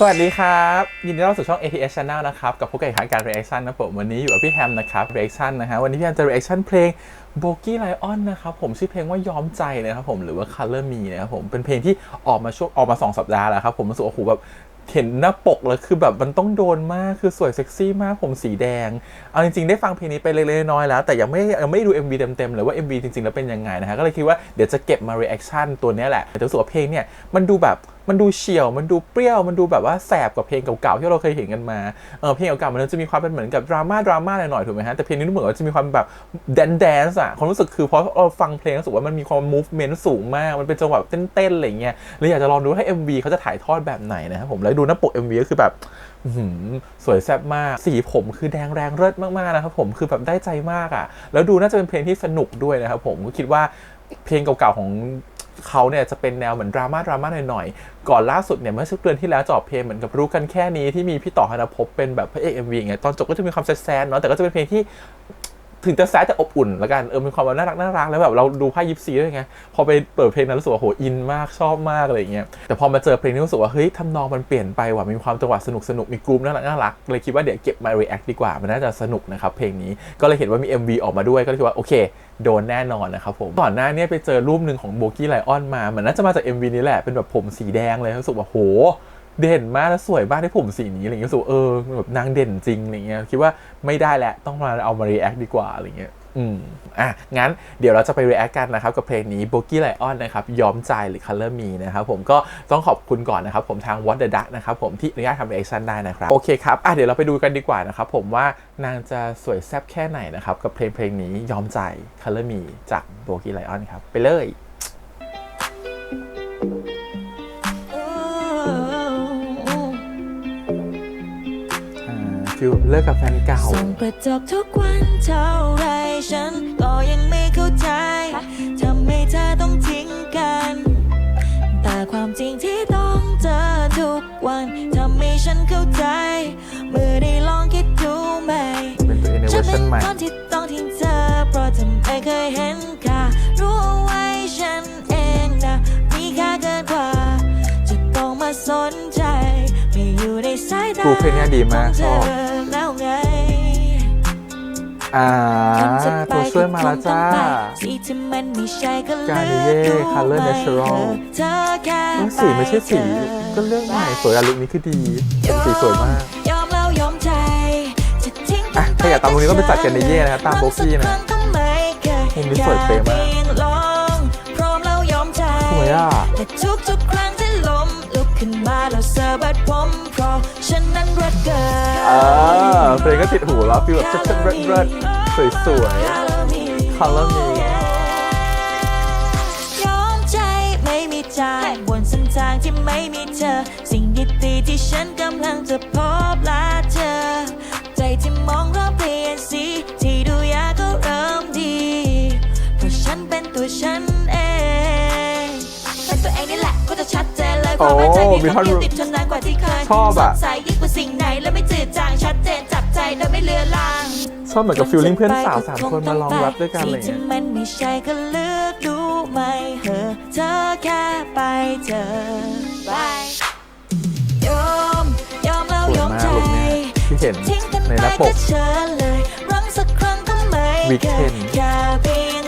สวัสดีครับ ยินดีต้อนรับสู่ช่อง ATS Channel นะครับ กับผู้แข่งขันการ reaction นะผมวันนี้อยู่กับพี่แฮมนะครับ reaction นะฮะวันนี้พี่แฮมจะ reaction เพลง b o g i e Lion นะครับผมชื่อเพลงว่าย้อมใจนะครับผมหรือว่า Color Me นะครับผมเป็นเพลงที่ออกมาช่วงออกมา 2 สัปดาห์แล้วครับผมรู้สึกโอ้โหแบบเห็นหน้าปกแล้วคือแบบมันต้องโดนมากคือสวยเซ็กซี่มากผมสีแดง เอาจริงๆ ได้ฟังเพลงนี้ไปเล็กๆน้อยๆแล้ว แต่ยังไม่ยังไม่ได้ดู MV เต็มๆเลยว่า MV จริงๆ แล้วเป็นยังไงนะฮะก็เลยคิดว่าเดี๋ยวจะเก็บมา reaction ตัวเนี้แหละแต่รู้สึกว่าเพลงเนี่ยมันดูแบบ มันดูเฉียว มันดูเปรี้ยว มันดูแบบว่าแสบกว่าเพลงเก่าๆที่เราเคยเห็นกันมา เออเพลงเก่าๆมันจะมีความเป็นเหมือนกับดราม่าดราม่าหน่อยๆถูกไหมฮะ แต่เพลงนี้ดูเหมือนว่าจะมีความแบบแดนแดนซ์อะความรู้สึกคือพอเราฟังเพลงรู้สึกว่ามันมีความ movement สูงมาก มันเป็นจังหวะเต้นๆอะไรเงี้ยเลยอยากจะลองดูให้ MV เขาจะถ่ายทอดแบบไหนนะครับผมแล้วดูหน้าปก MV ก็คือแบบหือสวยแซ่บมาก สีผมคือแดงแรงเลิศมากๆนะครับผมคือแบบได้ใจมากอะ่ะ แล้วดูน่าจะเป็นเพลงที่สนุกด้วยนะครับผมก็คิดว่าเพลงเก่าๆของ เขาเนี่ยจะเป็นแนวเหมือนดราม่าดราม่าหน่อยๆ ก่อนล่าสุดเนี่ยเมื่อสักเดือนที่แล้วจอบเพลงเหมือนกับรู้กันแค่นี้ที่มีพี่ต่อธนภพเป็นแบบพระเอก MV ไงตอนจบก็จะมีความแซดๆเนาะแต่ก็จะเป็นเพลงที่ ถึงจะแซดแต่อบอุ่นแล้วกันเออมีความแบบน่ารักน่ารักแล้วแบบเราดูไพ่ยิปซีด้วยไงพอไปเปิดเพลงนั้นรู้สึกว่าโหอินมากชอบมากอะไรเงี้ยแต่พอมาเจอเพลงนี้รู้สึกว่าเฮ้ยทำนองมันเปลี่ยนไปว่ะมีความจังหวะสนุกสนุกมีกรุ๊ปน่ารักน่ารักเลยคิดว่าเดี๋ยวเก็บมา react ดีกว่ามันน่าจะสนุกนะครับเพลงนี้ก็เลยเห็นว่ามี MV ออกมาด้วยก็เลยคิดว่าโอเค โดนแน่นอนนะครับผมก่อนหน้านี้ไปเจอรูปหนึ่งของโบกี้ไลออนมาเหมือนน่าจะมาจาก MV นี้แหละเป็นแบบผมสีแดงเลยรู้สึกว่าโห เด่นมากและสวยมากที่ผมสีนี้อะไรเงี้ยรู้สึกว่าเออแบบนางเด่นจริงอะไรเงี้ยคิดว่าไม่ได้แหล้วต้องมาเอามา react ดีกว่าอะไรเงี้ยอืมอะงั้นเดี๋ยวเราจะไป react กันนะครับ กับเพลงนี้ b o g i e Lion นะครับย้อมใจหรือ Color Me นะครับผมก็ต้องขอบคุณก่อนนะครับ ผมทาง What the Duck นะครับผมที่อนุญาตทำ reaction ได้นะครับ โอเคครับ อะเดี๋ยวเราไปดูกันดีกว่านะครับ ผมว่านางจะสวยแซ่บแค่ไหนนะครับ กับเพลงเพลงนี้ย้อมใจ Color Me จาก b o g i e Lion ครับ ไปเลย ฟิลเลิกกับแฟนเก่าส่องกระจกทุกวันเท่าไรฉันก็ยังไม่เข้าใจทำไมเธอต้องทิ้งกัน แต่ความจริงที่ต้องเจอทุกวันทำให้ฉันเข้าใจ เมื่อได้ลองคิดดูไหมเป็นตัวเองในเวฉัอนร์เป็ชันนใหม่ ในสายตาครูเพลงเนี้ยดีมากชอบขงเธแล้วไงอ่าตัวช่วยมาแล้วจ้าสีที่มันไม่ใช่ก็เลื Garnier อกดู Color ไหม Natural เธอแค่เอ้ยสีไม่ใช่สี ก็เรื่องใหม่สวยอะลุคนี้คือดี สีสวยมากยอมแล้วยอมใจจะทิ้งอะถ้าอยากตามตรงนี้ก็ไปจัดกันในเย่นะฮะตามโบกี้นะมุมนี้สวยเป๊ะมากลองพร้อมแล้วยอมใจสวยอะ ขึ้นมาแล้วเสะบัดผมเพราะฉันนั้นรักเกินเออเพลงก็ติดหูแล้วฟีลแบบชัดๆเริดเริดสวยสวย Color Me ยอมใจไม่มีใจบนเส้นทางที่ไม่มีเธอ สิ่งดีๆที่ฉันกำลังจะพบและเจอ ใจที่มองเริ่มเเจนเลยความมั่นใจมีความยึดติดทนนานกว่าที่เคยชอบอะ สดใสยิ่งกว่าสิ่งไหนและไม่จืดจางชัดเจนจับใจโดยไม่เลือนลาง ชอบเหมือนกับฟีลลิ่งเพื่อนสาวสามคนมาลองรับด้วยกันอะไรสิ่งที่เงี้ยมันไม่ใช่ก็เลือกดูไม่เหอะเธอแค่ไปเจอไปยอมยอมแล้วสวยยอมมากใจลุคเนี้ยที่เห็นทิ้งกันในไปหน้าปก็กเชิญเลยรังสักครั้งก็ไม่ Weekend เกินแค่เพียงลอง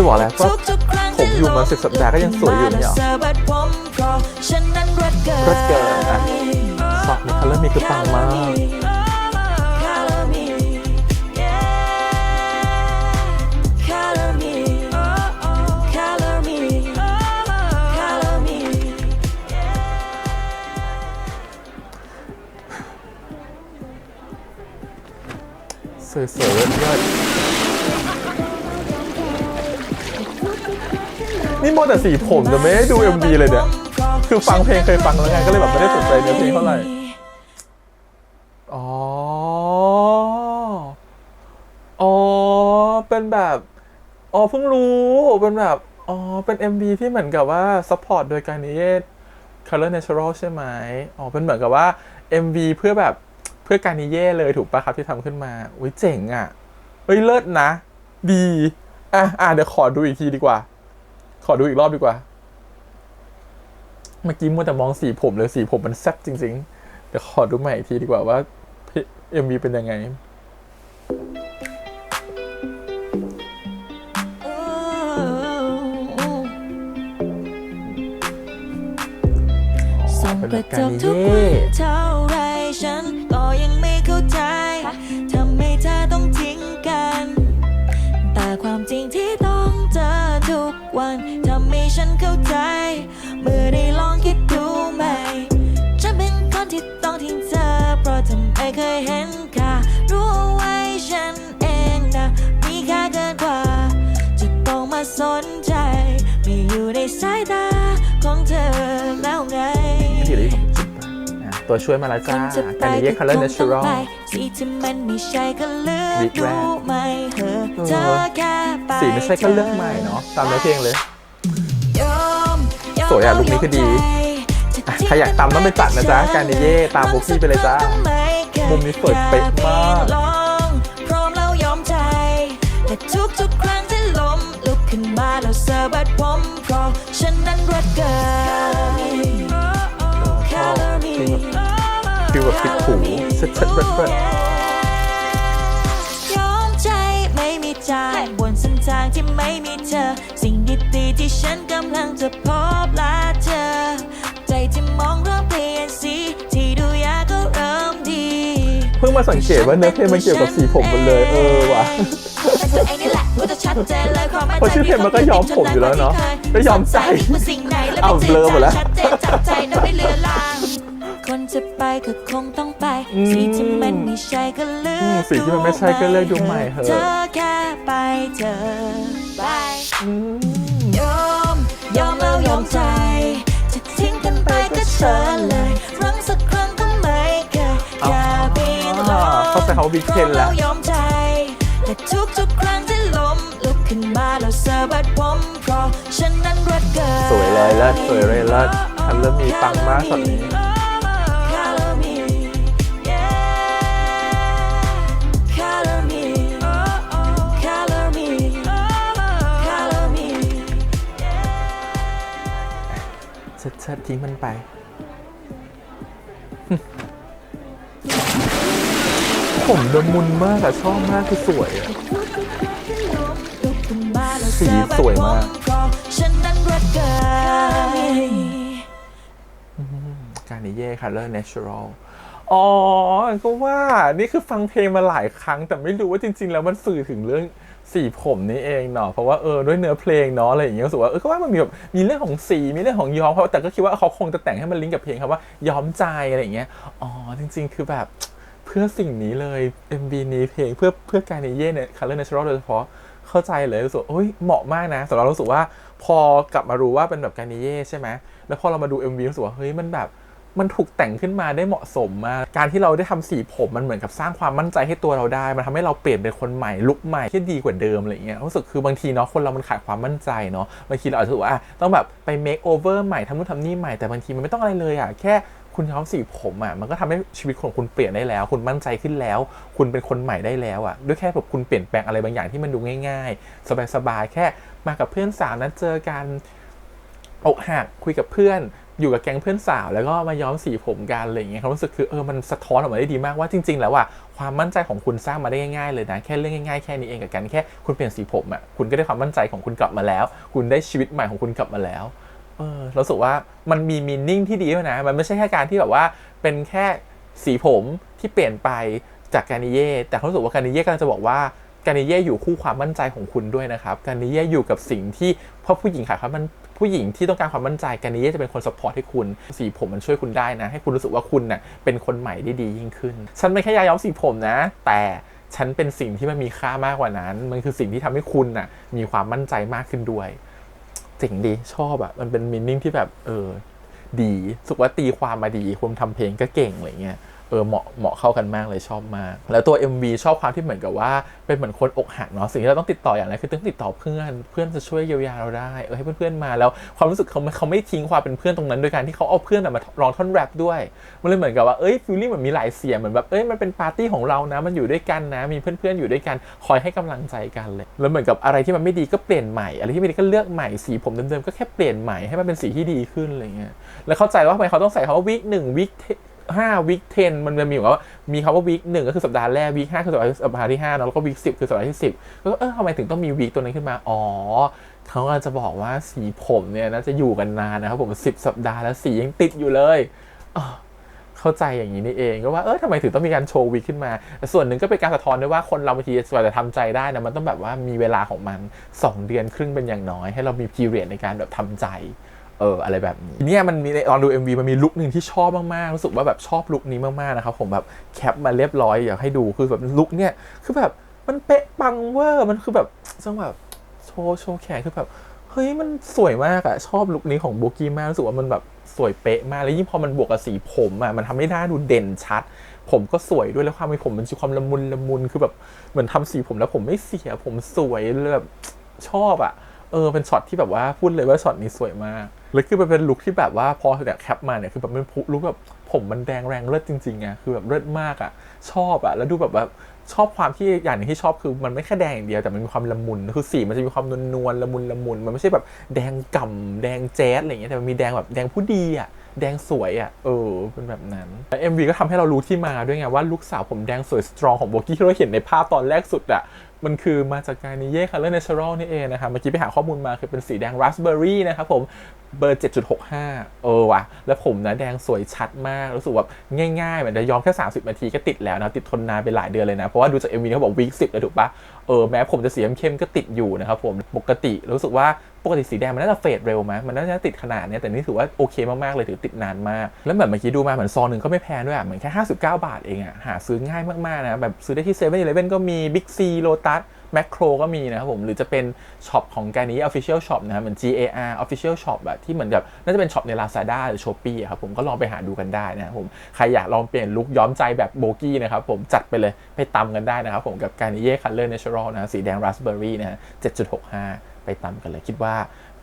จะบอกแล้วก็ทุกๆครั้งผมอยู่มาสิบสัปดาห์ก็ยังสวยอยู่เนี่ยสะบัดผมเพราะฉันนั้นรักเกินรักเกินอะช็อตใน Color Me คือปังมาก Color me yeah Color me Color me Color me สวยสวยๆเลิศ นี่โมวแต่สีผมจะไม่ได้ดู MV เลยเนี่ย คือฟังเพลงเคยฟังแล้วไงก็เลยแบบไม่ได้สนใจเนื้อเพลงเท่าไหร่ อ๋อ อ๋อ เป็นแบบ อ๋อเพิ่งรู้ เป็นแบบ อ๋อ เป็น MV ที่เหมือนกับว่าซัพพอร์ตโดยการนิเยศ Color Natural ใช่ไหม อ๋อ เป็นเหมือนกับว่า MV เพื่อแบบเพื่อการนิเย่เลยถูกปะครับที่ทำขึ้นมา อุ้ยเจ๋งอะ เฮ้ยเลิศนะ ดี อะ อะเดี๋ยวขอดูอีกทีดีกว่า ขอดูอีกรอบดีกว่า เมื่อกี้มัวแต่มองสีผมเลยสีผมมันแซ่บจริง ๆ เดี๋ยวขอดูใหม่อีกทีดีกว่าว่าเอ็มวีเป็นยังไงกระจกทุกวันเท่าไรฉันก็ยังไม่เข้าใจทำไมเธอต้องทิ้งกัน วันทำให้ฉันเข้าใจ เมื่อได้ลองคิดดูใหม่ ฉันเป็นคนที่ต้องทิ้งเธอ เพราะเธอไม่เคยเห็น ตัวช่วยมาแล้วจ้าจะไปการนิเย่คัลเลอร์เนเชอรัลสีที่มันไม่ใช่ก็เลือก Big ดู Red ไม่เหอะเออเธอแค่ไปสีไม่ใช่ก็เลือกใหม่เนาะตามเนื้อเพลงเลยยอมมสวยอะลุคนี้คือดียมใจอะใครอยากตามต้องไปจัดนะจ๊ะ การนิเย่ตามบุกกี้ไปเลยจ้า มุมนี้เปิดเป๊ะมากลองพร้อมแล้วยอมใจและทุกทุกๆครั้งที่ล้มลุกขึ้นมาแล้วสะบัดผมเพราะฉันนั้นรักเกิน ลแบบติดหูเช็ดเช็ดเบิดเบิดยอมใจไม่มีใจบนเส้นทางที่ไม่มีเธอ สิ่งดีๆที่ฉันกำลังจะพบและเจอใจที่มองเริ่มเปลี่ยนสีที่ดูยากก็เริ่มดี เพิ่งมาสังเกตว่าเนื้อเพลงมันเกี่ยวกับสีผมหมดเลย เออว่ะแต่ตัวเองนี่แหละว่าจะชัดเจนเลยความมั่นเพราะใจชื่อเพลงมันก็ยอมผมอยู่แล้วเนอะก็ยอมใจว่าสิ่งไหนแล้วอ้าวไม่เบลอหมดแล้ว ชัดเจนจับใจนะไม่เลือนลางคนจะไป ก็คงต้องไปอืมสีที่มันไม่ใช่ก็เลือกอืมสีที่มันไม่ใช่ก็เลือกดูใหม่เถอะเธอแค่ไปเธอไปอืมยอมยอมแล้วยอมใจจะทิ้งกันไปก็เชิญเลยครั้งสักครั้งก็ไม่เคยแค่เพียงลองเข้าใจเขาบิ๊กเทนแล้วยอมใจและทุกทุกๆครั้งที่ล้มลุกขึ้นมาแล้วสะบัดผมเพราะฉันนั้นรักเกินสวยเลยเลิศสวยเลยเลิศคันเริ่มมีปังมากช็อตนี้ ทิ้งมันไป ผมดมุนมากอะชอบมากคือสวยอะสีสวยมากฉันนั้นรักเกินการนิเย่ Color Natural อ๋อก็ว่านี่คือฟังเพลงมาหลายครั้ง แต่ไม่รู้ว่าจริง ๆ แล้วมันสื่อถึงเรื่องสีผมนี่เองเนาะเพราะว่าเออด้วยเนื้อเพลงเนาะอะไรอย่างเงี้ยรู้สึกว่าเออก็ว่ามันมีแบบมีเรื่องของสีมีเรื่องของย้อมเพราะแต่ก็คิดว่าเขาคงจะแต่งให้มันลิงก์กับเพลงครับว่าย้อมใจอะไรอย่างเงี้ยอ๋อจริง ๆ คือแบบเพื่อสิ่งนี้เลย MV นี้เพลงเพื่อเพื่อการนิเย่เนี่ย Color Natural โดยเฉพาะเข้าใจเลยรู้สึกว่าเอ้ยเหมาะมากนะสำหรับเรารู้สึกว่าพอกลับมารู้ว่าเป็นแบบการนิเย่ใช่ไหมแล้วพอเรามาดู MV รู้สึกว่าเฮ้ยมันแบบ มันถูกแต่งขึ้นมาได้เหมาะสมมาก การที่เราได้ทำสีผมมันเหมือนกับสร้างความมั่นใจให้ตัวเราได้ มันทำให้เราเปลี่ยนเป็นคนใหม่ลุคใหม่ที่ดีกว่าเดิมอะไรเงี้ยรู้สึกคือบางทีเนาะคนเรามันขาดความมั่นใจเนาะบางทีเราอาจจะว่าต้องแบบไป make over ใหม่ทำนู่นทำนี่ใหม่แต่บางทีมันไม่ต้องอะไรเลยอะแค่คุณย้อมสีผมอะมันก็ทำให้ชีวิตของคุณเปลี่ยนได้แล้ว คุณมั่นใจขึ้นแล้ว คุณเป็นคนใหม่ได้แล้วอะด้วยแค่แบบคุณเปลี่ยนแปลงอะไรบางอย่างที่มันดูง่าย ๆ สบายๆแค่มากับเพื่อนสาวนัดเจอกันอกหักคุยกับเพื่อน อยู่กับแก๊งเพื่อนสาวแล้วก็มาย้อมสีผมกันอะไรอย่างเงี้ยความรู้สึกคือเออมันสะท้อนออกมาได้ดีมากว่าจริง ๆ แล้วอะความมั่นใจของคุณสร้างมาได้ง่ายๆเลยนะแค่เรื่องง่ายๆแค่นี้เองกับการแค่คุณเปลี่ยนสีผมอะคุณก็ได้ความมั่นใจของคุณกลับมาแล้ว คุณได้ชีวิตใหม่ของคุณกลับมาแล้วเออเราสึกว่ามันมีมีนิ่งที่ดีด้วยนะมันไม่ใช่แค่การที่แบบว่าเป็นแค่สีผมที่เปลี่ยนไปจากการนิเย่แต่เขารู้สึกว่าการนิเย่กำลังจะบอกว่า การนิเย่อยู่คู่ความมั่นใจของคุณด้วยนะครับ การนิเย่อยู่กับสิ่งที่เพราะผู้หญิงขาดความมั่นผู้หญิงที่ต้องการความมั่นใจการนิเย่จะเป็นคนสปอร์ตให้คุณ สีผมมันช่วยคุณได้นะ ให้คุณรู้สึกว่าคุณน่ะเป็นคนใหม่ได้ดียิ่งขึ้น ฉันไม่แค่ยาย้อมสีผมนะ แต่ฉันเป็นสิ่งที่มันมีค่ามากกว่านั้น มันคือสิ่งที่ทำให้คุณน่ะมีความมั่นใจมากขึ้นด้วยเจ๋งดีชอบอะมันเป็นมินนิ่งที่แบบเออดี สุกว่าตีความมาดีคุณทำเพลงก็เก่งอะไรเงี้ย เออเหมาะเหมาะเข้ากันมากเลยชอบมาก แล้วตัว MV ชอบความที่เหมือนกับว่าเป็นเหมือนคนอกหักเนาะสิ่งที่เราต้องติดต่ออย่างไรคือต้องติดต่อเพื่อน เพื่อนจะช่วยเยียวยาเราได้เออให้เพื่อนๆมาแล้วความรู้สึกเขาไม่เขาไม่ทิ้งความเป็นเพื่อนตรงนั้นโดยการที่เขาเอาเพื่อนมาร้องท่อนแรปด้วยมันเลยเหมือนกับว่าเอ้ยฟีลลิ่งเหมือนมีหลายเสียงเหมือนแบบเอ้ยมันเป็นปาร์ตี้ของเรานะมันอยู่ด้วยกันนะ มีเพื่อนๆอยู่ด้วยกันคอยให้กำลังใจกันเลยแล้วเหมือนกับอะไรที่มันไม่ดีก็เปลี่ยนใหม่อะไรที่ไม่ดีก็เลือกใหม่สีผมเดิมๆก็แค่เปลี่ยนใหม่ให้มันเป็นสีที่ดีขึ้นอะไรเงี้ยแล้วเข้าใจว่าทำไมเขาต้องใส่คำว่าวิกหนึ่งวิก ห้าวิกเทนมันจะมีอยู่ว่ามีคำว่าวิกหนึ่งก็คือสัปดาห์แรกวิกห้าคือสัปดาห์สัปดาห์ที่ห้าเนอะแล้วก็วิกสิบคือสัปดาห์ที่สิบก็เออทำไมถึงต้องมีวิกตัวนั้นขึ้นมา อ๋อเขาอาจจะบอกว่าสีผมเนี่ยน่าจะอยู่กันนานนะครับผมสิบสัปดาห์แล้วสียังติดอยู่เลยเข้าใจอย่างนี้นี่เองก็ว่าเออทำไมถึงต้องมีการโชว์วิกขึ้นมา ส่วนหนึ่งก็เป็นการสะท้อนด้วยว่าคนเราบางทีกว่าจะทำใจได้นะมันต้องแบบว่ามีเวลาของมัน 2 เดือนครึ่งเป็นอย่างน้อย ให้เรามีพีเรียดในการแบบทำใจ เอออะไรแบบนี้เนี่ยมันมีในตอนดู MV มันมีลุคหนึ่งที่ชอบมากๆรู้สึกว่าแบบชอบลุคนี้มากๆนะครับผมแบบแคปมาเรียบร้อยอยากให้ดูคือแบบลุคเนี่ยคือแบบมันเป๊ะปังเวอร์มันคือแบบจังแบบโชว์โชว์แขนคือแบบเฮ้ยมันสวยมากอะชอบลุคนี้ของโบกี้มากรู้สึกว่ามันแบบสวยเป๊ะมากแล้วยิ่งพอมันบวกกับสีผมอะมันทำให้หน้าดูเด่นชัด ผมก็สวยด้วยแล้วความมีผมมันมีความละมุนละมุนคือแบบเหมือนทำสีผมแล้วผมไม่เสียผมสวยเลยแบบชอบอะเออเป็นช็อตที่แบบว่าพูดเลยว่าช็อตนี้สวยมาก แล้วคือมันเป็นลุคที่แบบว่าพอเนี่ยแคปมาเนี่ยคือแบบมันลุคแบบผมมันแดงแรงเลิศจริงๆอะคือแบบเลิศมากอะชอบอะแล้วดูแบบว่าชอบความที่อย่างหนึงที่ชอบคือมันไม่แค่แดงอย่างเดียวแต่มันมีความละมุนคือสีมันจะมีความนวลลๆละมุนละมุนมันไม่ใช่แบบแดงก่ำแดงแจ๊ดอะไรอย่างเงี้ยแต่มันมีแดงแบบแดงผู้ดีอะแดงสวยอะ เออ เป็นแบบนั้นแล้ว MV ก็ทำให้เรารู้ที่มาด้วยไงว่าลูกสาวผมแดงสวยสตรองของโบกี้ที่เราเห็นในภาพตอนแรกสุดอะ มันคือมาจากการนิเย่คัลเลอร์เนเชอรัลนี่เองนะครับเมื่อกี้ไปหาข้อมูลมาคือเป็นสีแดงราสเบอร์รี่นะครับผม เบอร์ 7.65 เออว่ะ แล้วผมนะแดงสวยชัดมาก รู้สึกแบบง่ายๆเหมือนจะย้อมแค่ 30 นาทีก็ติดแล้วนะ ติดทนนานไปหลายเดือนเลยนะ เพราะว่าดูจาก MV เขาบอกวีคสิบเลยถูกปะเออ แม้ผมจะสีเข้มก็ติดอยู่นะครับผม ปกติรู้สึกว่าปกติสีแดงมันน่าจะเฟดเร็วไหมมันน่าจะติดขนาดนี้แต่นี่ถือว่าโอเคมากๆเลยถือติดนานมาก แล้วแบบเมื่อกี้ดูมาเหมือนซองหนึ่งก็ไม่แพงด้วยอะเหมือนแค่ 59 บาทเองอะหาซื้อง่ายมากๆนะแบบซื้อได้ที่เซเว่นอีเลฟเว่นก็มีบิ๊กซีโลตัส แมคโครก็มีนะครับผมหรือจะเป็นช็อปของการนี้ Official Shop นะครับเหมือน GAR Official Shop แบบที่เหมือนกับน่าจะเป็นช็อปใน Lazada หรือ Shopee อะครับผมก็ลองไปหาดูกันได้นะครับผมใครอยากลองเปลี่ยนลุคย้อมใจแบบโบกี้นะครับผมจัดไปเลยไปตำกันได้นะครับผมกับการนี้ Color Natural นะสีแดงราสเบอร์รี่นะฮะ7.65 ไปตำกันเลยคิดว่า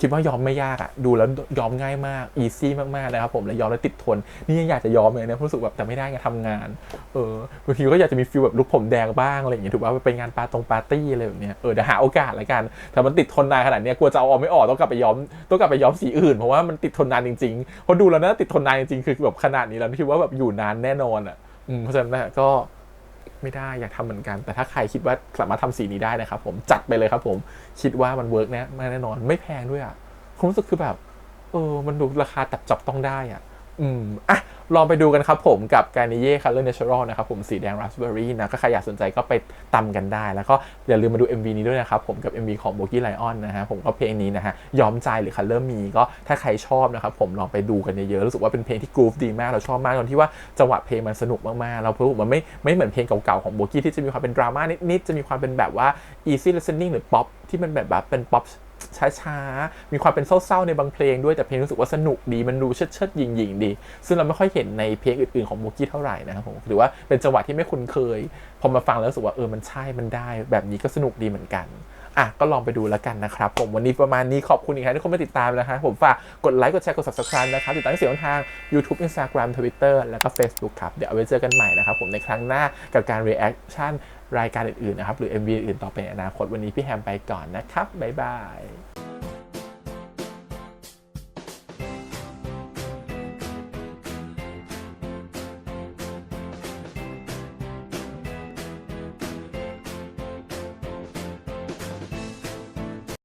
คิดว่ายอมไม่ยากอะดูแล้วยอมง่ายมากอีซี่มากๆนะครับผมแล้วยอมแล้วติดทน นี่ยังอยากจะยอมเลยนะเพราะรู้สึกแบบแต่ไม่ได้ไงทำงานเออบางทีก็อยากจะมีฟิลแบบลุกผมแดงบ้างอะไรอย่างเงี้ยถูกป่ะไปงานปาตรงปาร์ตี้อะไรแบบเนี้ยเออเดี๋ยวหาโอกาสละกันแต่มันติดทนนานขนาดเนี้ยกลัวจะเอาออกไม่ออกต้องกลับไปย้อมต้องกลับไปย้อมสีอื่นเพราะว่ามันติดทนนานจริงๆพราะดูแล้วน่าติดทนนานจริงๆคือแบบขนาดนี้แล้วคิดว่าแบบอยู่นานแน่นอนอะอืมเพราะฉะนั้นก็ ไม่ได้อยากทำเหมือนกัน แต่ถ้าใครคิดว่าสามารถทำสีนี้ได้นะครับผมจัดไปเลยครับผมคิดว่ามันเวิร์กแน่แน่นอนไม่แพงด้วยอะความรู้สึกคือแบบเออมันดูราคาตัดจับต้องได้อะ อืมอะลองไปดูกันครับผมกับการนิเย่ Color Natural นะครับผมสีแดง Raspberry นะก็ใครอยากสนใจก็ไปตำกันได้ แล้วก็อย่าลืมมาดู MV นี้ด้วยนะครับผมกับ MV ของ b o g i Lion นนะฮะผมก็เพลงนี้นะฮะยอมใจหรือ Color Me ก็ถ้าใครชอบนะครับผมลองไปดูกันเยอะๆรู้สึกว่าเป็นเพลงที่กรูฟดีมากเราชอบมากตอนที่ว่าจังหวะเพลงมันสนุกมากๆ เราเพิ่งมันไม่ไม่เหมือนเพลงเก่าๆของโบกี้ที่จะมีความเป็นดราม่านิดๆจะมีความเป็นแบบว่า easy listening หรือป๊อปที่มันแบบแบบเป็นป๊อปช้าๆ มีความเป็นเศร้าๆในบางเพลงด้วยแต่เพลงรู้สึกว่าสนุกดีมันดูเชิดเชิดๆหยิงยิงๆดี ซึ่งเราไม่ค่อยเห็นในเพลงอื่นๆของโมกี้เท่าไหร่นะครับผมหรือว่าเป็นจังหวะที่ไม่คุ้นเคย พอมาฟังแล้วรู้สึกว่าเออมันใช่มันได้ แบบนี้ก็สนุกดีเหมือนกัน อะก็ลองไปดูแล้วกันนะครับ ผมวันนี้ประมาณนี้ขอบคุณอีกครั้งที่คนมาติดตามนะครับผมฝากกดไลค์กดแชร์กด subscribe นะครับติดตามที่เสียงทาง YouTube Instagram Twitter แล้วก็ Facebook ครับเดี๋ยวเอาไว้เจอกันใหม่นะครับผมในครั้งหน้ากับการ reaction รายการอื่นๆนะครับหรือ MV อื่นต่อไปในอนาคตวันนี้พี่แฮมไปก่อนนะครับบ๊ายบาย